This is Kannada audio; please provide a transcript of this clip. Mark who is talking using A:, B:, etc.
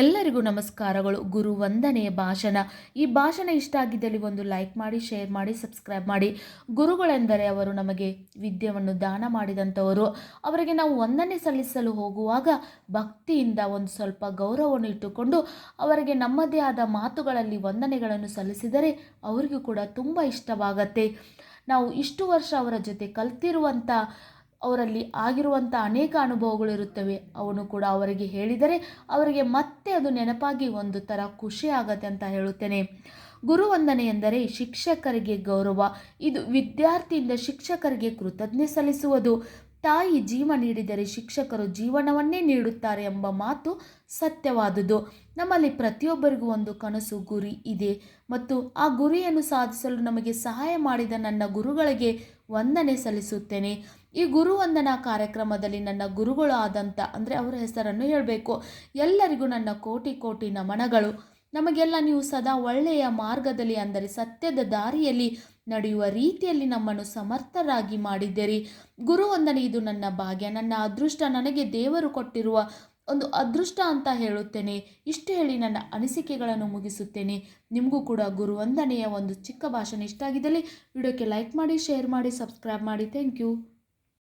A: ಎಲ್ಲರಿಗೂ ನಮಸ್ಕಾರಗಳು. ಗುರು ವಂದನೆಯ ಭಾಷಣ. ಈ ಭಾಷಣ ಇಷ್ಟ ಆಗಿದ್ದಲ್ಲಿ ಒಂದು ಲೈಕ್ ಮಾಡಿ, ಶೇರ್ ಮಾಡಿ, ಸಬ್ಸ್ಕ್ರೈಬ್ ಮಾಡಿ. ಗುರುಗಳೆಂದರೆ ಅವರು ನಮಗೆ ವಿದ್ಯೆಯನ್ನು ದಾನ ಮಾಡಿದಂಥವರು. ಅವರಿಗೆ ನಾವು ವಂದನೆ ಸಲ್ಲಿಸಲು ಹೋಗುವಾಗ ಭಕ್ತಿಯಿಂದ ಒಂದು ಸ್ವಲ್ಪ ಗೌರವವನ್ನು ಇಟ್ಟುಕೊಂಡು ಅವರಿಗೆ ನಮ್ಮದೇ ಆದ ಮಾತುಗಳಲ್ಲಿ ವಂದನೆಗಳನ್ನು ಸಲ್ಲಿಸಿದರೆ ಅವರಿಗೂ ಕೂಡ ತುಂಬ ಇಷ್ಟವಾಗತ್ತೆ. ನಾವು ಇಷ್ಟು ವರ್ಷ ಅವರ ಜೊತೆ ಕಲ್ತಿರುವಂಥ ಅವರಲ್ಲಿ ಆಗಿರುವಂಥ ಅನೇಕ ಅನುಭವಗಳು ಇರುತ್ತವೆ ಅವನು ಕೂಡ ಅವರಿಗೆ ಹೇಳಿದರೆ ಅವರಿಗೆ ಮತ್ತೆ ಅದು ನೆನಪಾಗಿ ಒಂದು ಥರ ಖುಷಿ ಆಗತ್ತೆ ಅಂತ ಹೇಳುತ್ತೇನೆ. ಗುರು ವಂದನೆ ಎಂದರೆ ಶಿಕ್ಷಕರಿಗೆ ಗೌರವ. ಇದು ವಿದ್ಯಾರ್ಥಿಯಿಂದ ಶಿಕ್ಷಕರಿಗೆ ಕೃತಜ್ಞ ಸಲ್ಲಿಸುವುದು. ತಾಯಿ ಜೀವ ನೀಡಿದರೆ ಶಿಕ್ಷಕರು ಜೀವನವನ್ನೇ ನೀಡುತ್ತಾರೆ ಎಂಬ ಮಾತು ಸತ್ಯವಾದುದು. ನಮ್ಮಲ್ಲಿ ಪ್ರತಿಯೊಬ್ಬರಿಗೂ ಒಂದು ಕನಸು, ಗುರಿ ಇದೆ. ಮತ್ತು ಆ ಗುರಿಯನ್ನು ಸಾಧಿಸಲು ನಮಗೆ ಸಹಾಯ ಮಾಡಿದ ನನ್ನ ಗುರುಗಳಿಗೆ ವಂದನೆ ಸಲ್ಲಿಸುತ್ತೇನೆ. ಈ ಗುರುವಂದನಾ ಕಾರ್ಯಕ್ರಮದಲ್ಲಿ ನನ್ನ ಗುರುಗಳು ಆದಂಥ ಅಂದರೆ ಅವರ ಹೆಸರನ್ನು ಹೇಳಬೇಕು, ಎಲ್ಲರಿಗೂ ನನ್ನ ಕೋಟಿ ಕೋಟಿ ನಮನಗಳು. ನಮಗೆಲ್ಲ ನೀವು ಸದಾ ಒಳ್ಳೆಯ ಮಾರ್ಗದಲ್ಲಿ, ಅಂದರೆ ಸತ್ಯದ ದಾರಿಯಲ್ಲಿ ನಡೆಯುವ ರೀತಿಯಲ್ಲಿ ನಮ್ಮನ್ನು ಸಮರ್ಥರಾಗಿ ಮಾಡಿದ್ದೀರಿ. ಗುರುವಂದನೆ ಇದು ನನ್ನ ಭಾಗ್ಯ, ನನ್ನ ಅದೃಷ್ಟ, ನನಗೆ ದೇವರು ಕೊಟ್ಟಿರುವ ಒಂದು ಅದೃಷ್ಟ ಅಂತ ಹೇಳುತ್ತೇನೆ. ಇಷ್ಟು ಹೇಳಿ ನನ್ನ ಅನಿಸಿಕೆಗಳನ್ನು ಮುಗಿಸುತ್ತೇನೆ. ನಿಮಗೂ ಕೂಡ ಗುರುವಂದನೆಯ ಒಂದು ಚಿಕ್ಕ ಭಾಷಣ ಇಷ್ಟ ಆಗಿದ್ದಲ್ಲಿ, ವಿಡಿಯೋಕ್ಕೆ ಲೈಕ್ ಮಾಡಿ, ಶೇರ್ ಮಾಡಿ, ಸಬ್ಸ್ಕ್ರೈಬ್ ಮಾಡಿ. Thank you.